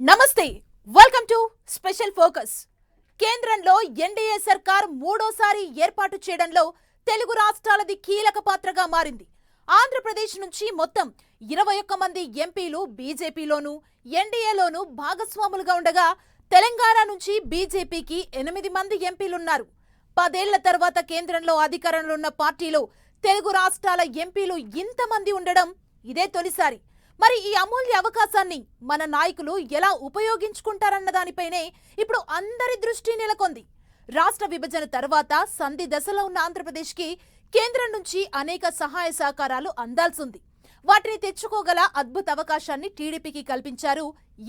నమస్తే welcome to special focus కేంద్రంలో NDA సర్కార్ మూడోసారి ఏర్పాటు చేయడంలో తెలుగు రాష్ట్రాలది కీలక పాత్రగా మారింది. ఆంధ్రప్రదేశ్ నుంచి మొత్తం ఇరవై ఒక్క మంది ఎంపీలు బీజేపీలోనూ ఎన్డీఏలోనూ భాగస్వాములుగా ఉండగా తెలంగాణ నుంచి బీజేపీకి ఎనిమిది మంది ఎంపీలున్నారు. పదేళ్ళ తర్వాత కేంద్రంలో అధికారంలో ఉన్న పార్టీలో తెలుగు రాష్ట్రాల ఎంపీలు ఇంతమంది ఉండడం ఇదే తొలిసారి. మరి ఈ అమూల్య అవకాశాన్ని మన నాయకులు ఎలా ఉపయోగించుకుంటారన్న దానిపైనే ఇప్పుడు అందరి దృష్టి నెలకొంది. రాష్ట్ర విభజన తర్వాత సంధి దశలో ఉన్న ఆంధ్రప్రదేశ్కి కేంద్రం నుంచి అనేక సహాయ సహకారాలు అందాల్సింది. వాటిని తెచ్చుకోగల అద్భుత అవకాశాన్ని టీడీపీకి కల్పించారు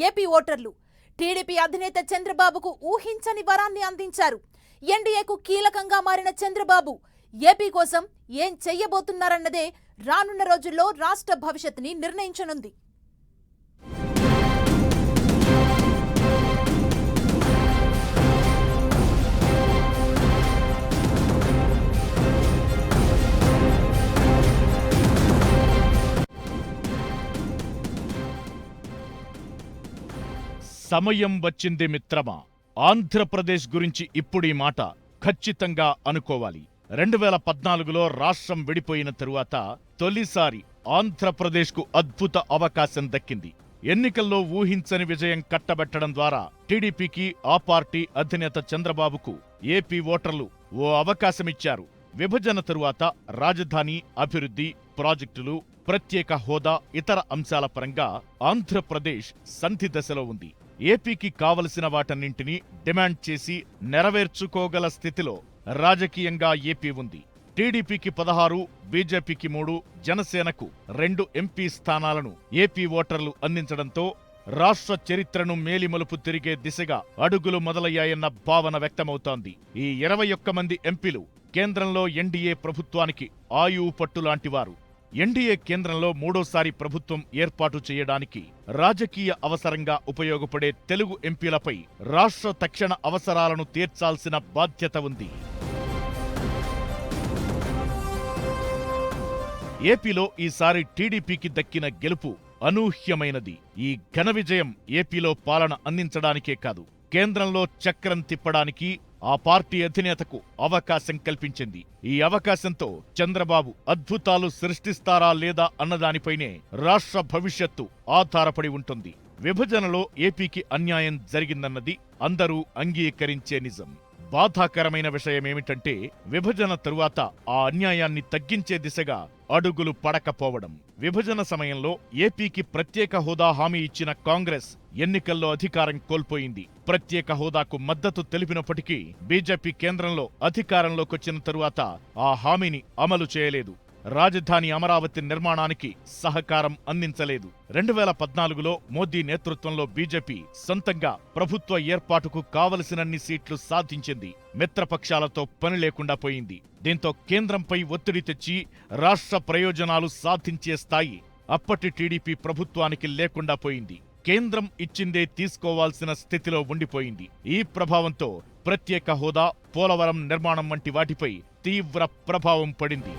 ఏపీ ఓటర్లు. టీడీపీ అధినేత చంద్రబాబుకు ఊహించని వరాన్ని అందించారు. ఎన్డీఏకు కీలకంగా మారిన చంద్రబాబు ఏపీ కోసం ఏం చెయ్యబోతున్నారన్నదే రానున్న రోజుల్లో రాష్ట్ర భవిష్యత్తుని నిర్ణయించనుంది. సమయం వచ్చింది మిత్రమా. ఆంధ్రప్రదేశ్ గురించి ఇప్పుడు ఈ మాట ఖచ్చితంగా అనుకోవాలి. రెండు వేల పద్నాలుగులో రాష్ట్రం విడిపోయిన తరువాత తొలిసారి ఆంధ్రప్రదేశ్కు అద్భుత అవకాశం దక్కింది. ఎన్నికల్లో ఊహించని విజయం కట్టబెట్టడం ద్వారా టీడీపీకి ఆ పార్టీ అధినేత చంద్రబాబుకు ఏపీ ఓటర్లు ఓ అవకాశమిచ్చారు. విభజన తరువాత రాజధాని అభివృద్ధి ప్రాజెక్టులు ప్రత్యేక హోదా ఇతర అంశాల పరంగా ఆంధ్రప్రదేశ్ సంధి దశలో ఉంది. ఏపీకి కావలసిన వాటన్నింటినీ డిమాండ్ చేసి నెరవేర్చుకోగల స్థితిలో రాజకీయంగా ఏపీ ఉంది. టీడీపీకి పదహారు బీజేపీకి మూడు జనసేనకు రెండు ఎంపీ స్థానాలను ఏపీ ఓటర్లు అందించడంతో రాష్ట్ర చరిత్రను మేలిమలుపు తిరిగే దిశగా అడుగులు మొదలయ్యాయన్న భావన వ్యక్తమవుతోంది. ఈ ఇరవై ఒక్క మంది ఎంపీలు కేంద్రంలో ఎన్డీఏ ప్రభుత్వానికి ఆయువు పట్టులాంటివారు ఎన్డీఏ కేంద్రంలో మూడోసారి ప్రభుత్వం ఏర్పాటు చేయడానికి రాజకీయ అవసరంగా ఉపయోగపడే తెలుగు ఎంపీలపై రాష్ట్ర తక్షణ అవసరాలను తీర్చాల్సిన బాధ్యత ఉంది. ఏపీలో ఈసారి టీడీపీకి దక్కిన గెలుపు అనూహ్యమైనది. ఈ ఘన విజయం ఏపీలో పాలన అందించడానికే కాదు కేంద్రంలో చక్రం తిప్పడానికి ఆ పార్టీ అధినేతకు అవకాశం కల్పించింది. ఈ అవకాశంతో చంద్రబాబు అద్భుతాలు సృష్టిస్తారా లేదా అన్నదానిపైనే రాష్ట్ర భవిష్యత్తు ఆధారపడి ఉంటుంది. విభజనలో ఏపీకి అన్యాయం జరిగిందన్నది అందరూ అంగీకరించే నిజం. బాధాకరమైన విషయమేమిటంటే విభజన తరువాత ఆ అన్యాయాన్ని తగ్గించే దిశగా అడుగులు పడకపోవడం. విభజన సమయంలో ఏపీకి ప్రత్యేక హోదా హామీ ఇచ్చిన కాంగ్రెస్ ఎన్నికల్లో అధికారం కోల్పోయింది. ప్రత్యేక హోదాకు మద్దతు తెలిపినప్పటికీ బీజేపీ కేంద్రంలో అధికారంలోకొచ్చిన తరువాత ఆ హామీని అమలు చేయలేదు. రాజధాని అమరావతి నిర్మాణానికి సహకారం అందించలేదు. రెండు వేల పద్నాలుగులో మోదీ నేతృత్వంలో బీజేపీ సొంతంగా ప్రభుత్వ ఏర్పాటుకు కావలసినన్ని సీట్లు సాధించింది. మిత్రపక్షాలతో పని లేకుండా పోయింది. దీంతో కేంద్రంపై ఒత్తిడి తెచ్చి రాష్ట్ర ప్రయోజనాలు సాధించే స్థాయి అప్పటి టీడీపీ ప్రభుత్వానికి లేకుండా పోయింది. కేంద్రం ఇచ్చిందే తీసుకోవాల్సిన స్థితిలో ఉండిపోయింది. ఈ ప్రభావంతో ప్రత్యేక హోదా పోలవరం నిర్మాణం వంటి వాటిపై తీవ్ర ప్రభావం పడింది.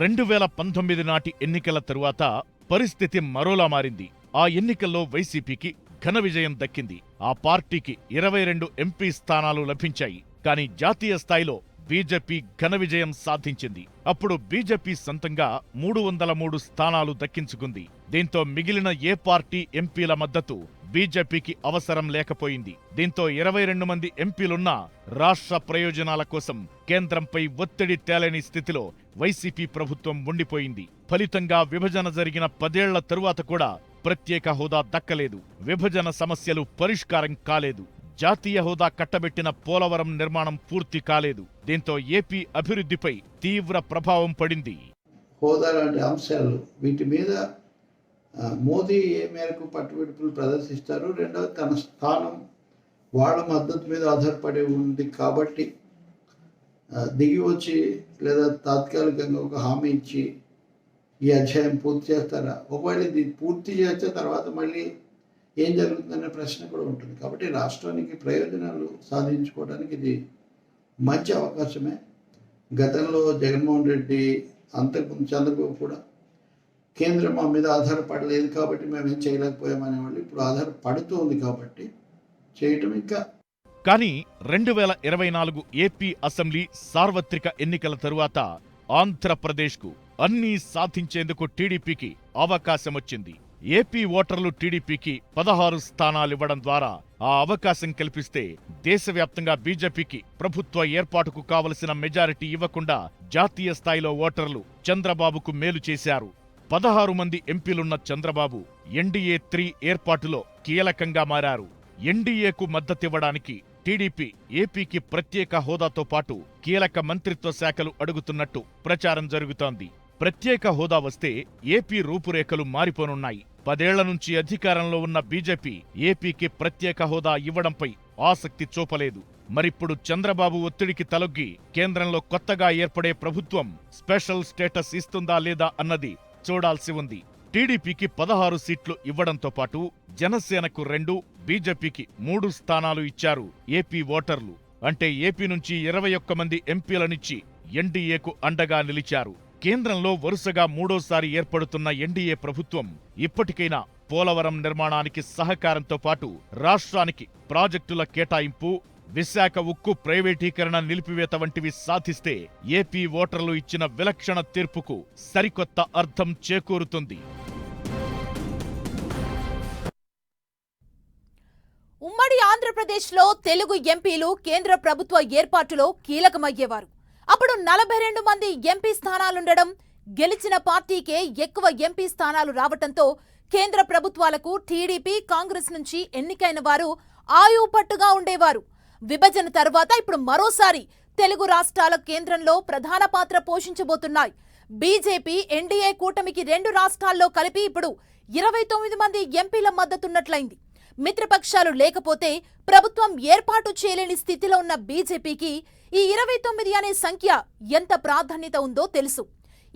రెండు వేల పంతొమ్మిది నాటి ఎన్నికల తరువాత పరిస్థితి మరోలా మారింది. ఆ ఎన్నికల్లో వైసీపీకి ఘన విజయం దక్కింది. ఆ పార్టీకి ఇరవై రెండు ఎంపీ స్థానాలు లభించాయి. కానీ జాతీయ స్థాయిలో బీజేపీ ఘన విజయం సాధించింది. అప్పుడు బీజేపీ సొంతంగా మూడు వందల మూడు స్థానాలు దక్కించుకుంది. దీంతో మిగిలిన ఏ పార్టీ ఎంపీల మద్దతు బీజేపీకి అవసరం లేకపోయింది. దీంతో ఇరవై రెండు మంది ఎంపీలున్నా రాష్ట్ర ప్రయోజనాల కోసం కేంద్రంపై ఒత్తిడి తేలని స్థితిలో వైసీపీ ప్రభుత్వం ఉండిపోయింది. ఫలితంగా విభజన జరిగిన పదేళ్ళ తరువాత కూడా ప్రత్యేక హోదా దక్కలేదు. విభజన సమస్యలు పరిష్కారం కాలేదు. జాతీయ హోదా కట్టబెట్టిన పోలవరం నిర్మాణం పూర్తి కాలేదు. దీంతో ఏపీ అభివృద్ధిపై తీవ్ర ప్రభావం పడింది. హోదా లాంటి అంశాలు వీటి మీద మోదీ ఏ మేరకు పట్టుబిడుపులు ప్రదర్శిస్తారు రెండవది తన స్థానం వాళ్ళ మద్దతు మీద ఆధారపడి ఉంది కాబట్టి దిగి వచ్చి లేదా తాత్కాలికంగా ఒక హామీ ఇచ్చి ఈ అధ్యాయం పూర్తి చేస్తారా? ఒకవేళ ఇది పూర్తి చేస్తే తర్వాత మళ్ళీ ఏం జరుగుతుందనే ప్రశ్న కూడా ఉంటుంది. కాబట్టి రాష్ట్రానికి ప్రయోజనాలు సాధించుకోవడానికి ఇది మంచి అవకాశమే. గతంలో జగన్మోహన్ రెడ్డి అంతకుముందు చంద్రబాబు కూడా కేంద్రం మా మీద ఆధారపడలేదు కాబట్టి మేము ఏం చేయలేకపోయామనేవాళ్ళు ఇప్పుడు ఆధారపడుతూ ఉంది కాబట్టి చేయటం ఇంకా కానీ రెండు వేల ఇరవై నాలుగు ఏపీ అసెంబ్లీ సార్వత్రిక ఎన్నికల తరువాత ఆంధ్రప్రదేశ్కు అన్నీ సాధించేందుకు టీడీపీకి అవకాశం వచ్చింది ఏపీ ఓటర్లు టీడీపీకి పదహారు స్థానాలివ్వడం ద్వారా ఆ అవకాశం కల్పిస్తే దేశవ్యాప్తంగా బీజేపీకి ప్రభుత్వ ఏర్పాటుకు కావలసిన మెజారిటీ ఇవ్వకుండా జాతీయ స్థాయిలో ఓటర్లు చంద్రబాబుకు మేలు చేశారు. పదహారు మంది ఎంపీలున్న చంద్రబాబు ఎన్డీఏ త్రీ ఏర్పాటులో కీలకంగా మారారు. ఎన్డీఏకు మద్దతివ్వడానికి టీడీపీ ఏపీకి ప్రత్యేక హోదాతో పాటు కీలక మంత్రిత్వ శాఖలు అడుగుతున్నట్టు ప్రచారం జరుగుతోంది. ప్రత్యేక హోదా వస్తే ఏపీ రూపురేఖలు మారిపోనున్నాయి. పదేళ్ళ నుంచి అధికారంలో ఉన్న బీజేపీ ఏపీకి ప్రత్యేక హోదా ఇవ్వడంపై ఆసక్తి చూపలేదు. మరిప్పుడు చంద్రబాబు ఒత్తిడికి తలొగ్గి కేంద్రంలో కొత్తగా ఏర్పడే ప్రభుత్వం స్పెషల్ స్టేటస్ ఇస్తుందా లేదా అన్నది చూడాల్సి ఉంది. టీడీపీకి పదహారు సీట్లు ఇవ్వడంతో పాటు జనసేనకు రెండు బీజేపీకి మూడు స్థానాలు ఇచ్చారు ఏపీ ఓటర్లు. అంటే ఏపీ నుంచి ఇరవై ఒక్క మంది ఎంపీలనిచ్చి ఎన్డీఏకు అండగా నిలిచారు. కేంద్రంలో వరుసగా మూడోసారి ఏర్పడుతున్న ఎన్డీఏ ప్రభుత్వం ఇప్పటికైనా పోలవరం నిర్మాణానికి సహకారంతో పాటు రాష్ట్రానికి ప్రాజెక్టుల కేటాయింపు విశాఖ ఉక్కు ప్రైవేటీకరణ నిలిపివేత వంటివి సాధిస్తే ఏపీ ఓటర్లు ఇచ్చిన విలక్షణ తీర్పుకు సరికొత్త అర్థం చేకూరుతుంది. ఉమ్మడి ఆంధ్రప్రదేశ్లో తెలుగు ఎంపీలు కేంద్ర ప్రభుత్వ ఏర్పాటులో కీలకమయ్యేవారు. అప్పుడు నలభై రెండు మంది ఎంపీ స్థానాలుండడం గెలిచిన పార్టీకే ఎక్కువ ఎంపీ స్థానాలు రావటంతో కేంద్ర ప్రభుత్వాలకు టీడీపీ కాంగ్రెస్ నుంచి ఎన్నికైన వారు ఆయువు పట్టుగా ఉండేవారు. విభజన తర్వాత ఇప్పుడు మరోసారి తెలుగు రాష్ట్రాల కేంద్రంలో ప్రధాన పాత్ర పోషించబోతున్నాయి. బీజేపీ ఎన్డీఏ కూటమికి రెండు రాష్ట్రాల్లో కలిపి ఇప్పుడు ఇరవై తొమ్మిది మంది ఎంపీల మద్దతున్నట్లయింది. మిత్రపక్షాలు లేకపోతే ప్రభుత్వం ఏర్పాటు చేయలేని స్థితిలో ఉన్న బీజేపీకి ఈ ఇరవై తొమ్మిది అనే సంఖ్య ఎంత ప్రాధాన్యత ఉందో తెలుసు.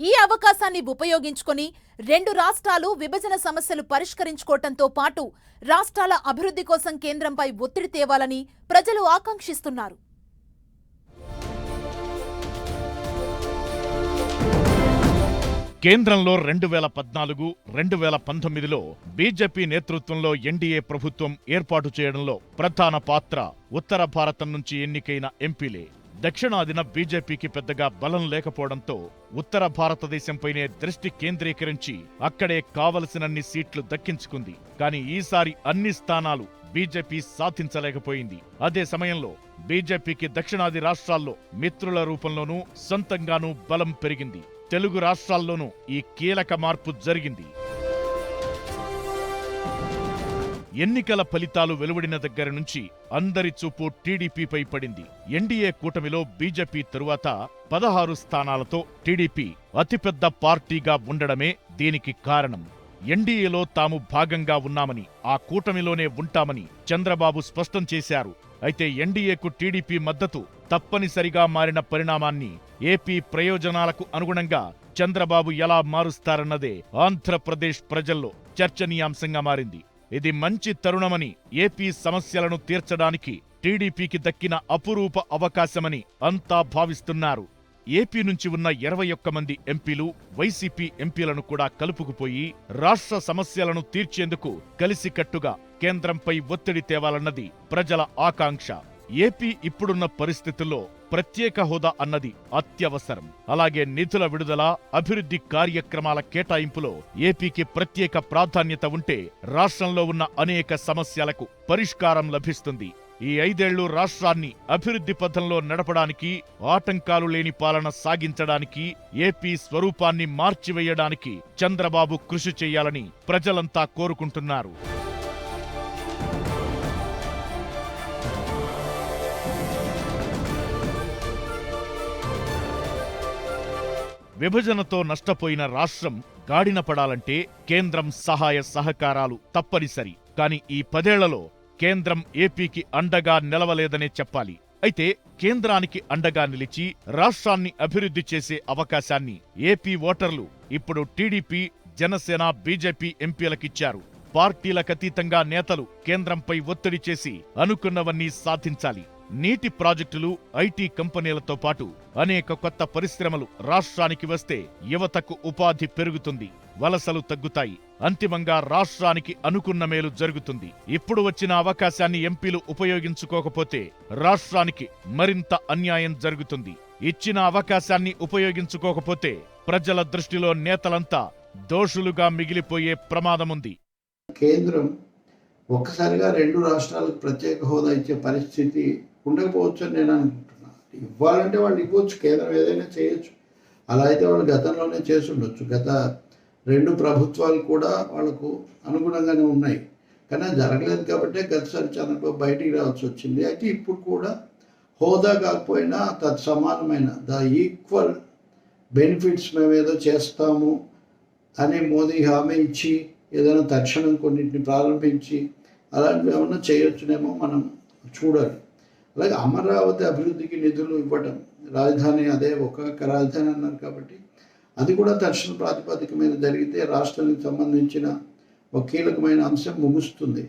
ఈ అవకాశాన్ని ఉపయోగించుకొని రెండు రాష్ట్రాలు విభజన సమస్యలు పరిష్కరించుకోవటంతో పాటు రాష్ట్రాల అభివృద్ధి కోసం కేంద్రంపై ఒత్తిడి తేవాలని ప్రజలు ఆకాంక్షిస్తున్నారు. కేంద్రంలో రెండు వేల పద్నాలుగు రెండు వేల పంతొమ్మిదిలో బీజేపీ నేతృత్వంలో ఎన్డీఏ ప్రభుత్వం ఏర్పాటు చేయడంలో ప్రధాన పాత్ర ఉత్తర భారతం నుంచి ఎన్నికైన ఎంపీలే. దక్షిణాదిన బీజేపీకి పెద్దగా బలం లేకపోవడంతో ఉత్తర భారతదేశంపైనే దృష్టి కేంద్రీకరించి అక్కడే కావలసినన్ని సీట్లు దక్కించుకుంది. కానీ ఈసారి అన్ని స్థానాలు బీజేపీ సాధించలేకపోయింది. అదే సమయంలో బీజేపీకి దక్షిణాది రాష్ట్రాల్లో మిత్రుల రూపంలోనూ సొంతంగానూ బలం పెరిగింది. తెలుగు రాష్ట్రాల్లోనూ ఈ కీలక మార్పు జరిగింది. ఎన్నికల ఫలితాలు వెలువడిన దగ్గర నుంచి అందరి చూపు టీడీపీపై పడింది. ఎన్డీఏ కూటమిలో బీజేపీ తరువాత పదహారు స్థానాలతో టీడీపీ అతిపెద్ద పార్టీగా ఉండడమే దీనికి కారణం. ఎన్డీఏలో తాము భాగంగా ఉన్నామని ఆ కూటమిలోనే ఉంటామని చంద్రబాబు స్పష్టం చేశారు. అయితే ఎన్డీఏకు టీడీపీ మద్దతు తప్పనిసరిగా మారిన పరిణామాన్ని ఏపీ ప్రయోజనాలకు అనుగుణంగా చంద్రబాబు ఎలా మారుస్తారన్నదే ఆంధ్రప్రదేశ్ ప్రజల్లో చర్చనీయాంశంగా మారింది. ఇది మంచి తరుణమని ఏపీ సమస్యలను తీర్చడానికి టీడీపీకి దక్కిన అపురూప అవకాశమని అంతా భావిస్తున్నారు. ఏపీ నుంచి ఉన్న ఇరవై ఒక్క మంది ఎంపీలు వైసీపీ ఎంపీలను కూడా కలుపుకుపోయి రాష్ట్ర సమస్యలను తీర్చేందుకు కలిసికట్టుగా కేంద్రంపై ఒత్తిడి తేవాలన్నది ప్రజల ఆకాంక్ష. ఏపీ ఇప్పుడున్న పరిస్థితుల్లో ప్రత్యేక హోదా అన్నది అత్యవసరం. అలాగే నిధుల విడుదల అభివృద్ధి కార్యక్రమాల కేటాయింపులో ఏపీకి ప్రత్యేక ప్రాధాన్యత ఉంటే రాష్ట్రంలో ఉన్న అనేక సమస్యలకు పరిష్కారం లభిస్తుంది. ఈ ఐదేళ్ళు రాష్ట్రాన్ని అభివృద్ధి పథంలో నడపడానికి ఆటంకాలు లేని పాలన సాగించడానికి ఏపీ స్వరూపాన్ని మార్చివేయడానికి చంద్రబాబు కృషి చేయాలని ప్రజలంతా కోరుకుంటున్నారు. విభజనతో నష్టపోయిన రాష్ట్రం గాడిన పడాలంటే కేంద్రం సహాయ సహకారాలు తప్పనిసరి. కాని ఈ పదేళ్ళలో కేంద్రం ఏపీకి అండగా నిలవలేదనే చెప్పాలి. అయితే కేంద్రానికి అండగా నిలిచి రాష్ట్రాన్ని అభివృద్ధి చేసే అవకాశాన్ని ఏపీ ఓటర్లు ఇప్పుడు టీడీపీ జనసేన బీజేపీ ఎంపీలకిచ్చారు. పార్టీలకతీతంగా నేతలు కేంద్రంపై ఒత్తిడి చేసి అనుకున్నవన్నీ సాధించాలి. నీటి ప్రాజెక్టులు ఐటీ కంపెనీలతో పాటు అనేక కొత్త పరిశ్రమలు రాష్ట్రానికి వస్తే యువతకు ఉపాధి పెరుగుతుంది వలసలు తగ్గుతాయి. అంతిమంగా రాష్ట్రానికి అనుకున్న మేలు జరుగుతుంది. ఇప్పుడు వచ్చిన అవకాశాన్ని ఎంపీలు ఉపయోగించుకోకపోతే రాష్ట్రానికి మరింత అన్యాయం జరుగుతుంది. ఇచ్చిన అవకాశాన్ని ఉపయోగించుకోకపోతే ప్రజల దృష్టిలో నేతలంతా దోషులుగా మిగిలిపోయే ప్రమాదముంది. కేంద్రం ఒక్కసారిగా రెండు రాష్ట్రాలకు ప్రత్యేక హోదా ఇచ్చే పరిస్థితి ఉండకపోవచ్చు అని నేను అనుకుంటున్నాను ఇవ్వాలంటే వాళ్ళు ఇవ్వచ్చు కేంద్రం ఏదైనా చేయొచ్చు. అలా అయితే వాళ్ళు గతంలోనే చేసి ఉండొచ్చు. గత రెండు ప్రభుత్వాలు కూడా వాళ్ళకు అనుగుణంగానే ఉన్నాయి. కానీ జరగలేదు కాబట్టి గతసారి చంద్రబాబు బయటికి రావాల్సి వచ్చింది. అయితే ఇప్పుడు కూడా హోదా కాకపోయినా తత్సమానమైన ద ఈక్వల్ బెనిఫిట్స్ మేము ఏదో చేస్తాము అని మోదీ హామీ ఇచ్చి ఏదైనా తక్షణం కొన్నింటిని ప్రారంభించి అలాంటివి ఏమన్నా చేయొచ్చునేమో మనం చూడాలి. అలాగే అమరావతి అభివృద్ధికి నిధులు ఇవ్వటం రాజధాని అదే ఒక్కొక్క రాజధాని అన్నారు కాబట్టి అది కూడా తక్షణ ప్రాతిపదిక మీద జరిగితే రాష్ట్రానికి సంబంధించిన ఒక కీలకమైన అంశం ముగుస్తుంది.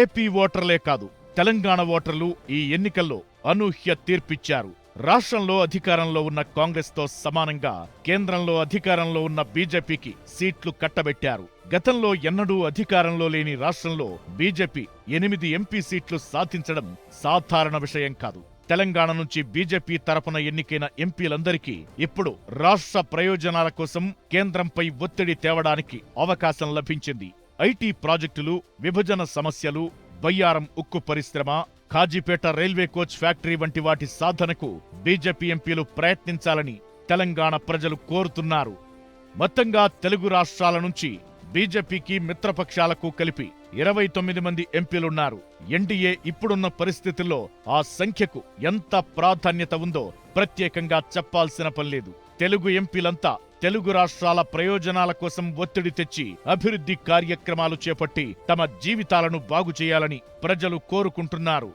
ఏపీ ఓటర్లే కాదు తెలంగాణ ఓటర్లు ఈ ఎన్నికల్లో అనూహ్య తీర్పిచ్చారు. రాష్ట్రంలో అధికారంలో ఉన్న కాంగ్రెస్తో సమానంగా కేంద్రంలో అధికారంలో ఉన్న బీజేపీకి సీట్లు కట్టబెట్టారు. గతంలో ఎన్నడూ అధికారంలో లేని రాష్ట్రంలో బీజేపీ ఎనిమిది ఎంపీ సీట్లు సాధించడం సాధారణ విషయం కాదు. తెలంగాణ నుంచి బీజేపీ తరపున ఎన్నికైన ఎంపీలందరికీ ఇప్పుడు రాష్ట్ర ప్రయోజనాల కోసం కేంద్రంపై ఒత్తిడి తేవడానికి అవకాశం లభించింది. ఐటీ ప్రాజెక్టులు విభజన సమస్యలు బయ్యారం ఉక్కు పరిశ్రమ ఖాజీపేట రైల్వే కోచ్ ఫ్యాక్టరీ వంటి వాటి సాధనకు బీజేపీ ఎంపీలు ప్రయత్నించాలని తెలంగాణ ప్రజలు కోరుతున్నారు. మొత్తంగా తెలుగు రాష్ట్రాల నుంచి బీజేపీకి మిత్రపక్షాలకు కలిపి ఇరవై తొమ్మిది మంది ఎంపీలున్నారు. ఎన్డీఏ ఇప్పుడున్న పరిస్థితుల్లో ఆ సంఖ్యకు ఎంత ప్రాధాన్యత ఉందో ప్రత్యేకంగా చెప్పాల్సిన పనిలేదు తెలుగు ఎంపీలంతా తెలుగు రాష్ట్రాల ప్రయోజనాల కోసం ఒత్తిడి తెచ్చి అభివృద్ధి కార్యక్రమాలు చేపట్టి తమ జీవితాలను బాగు చేయాలని ప్రజలు కోరుకుంటున్నారు.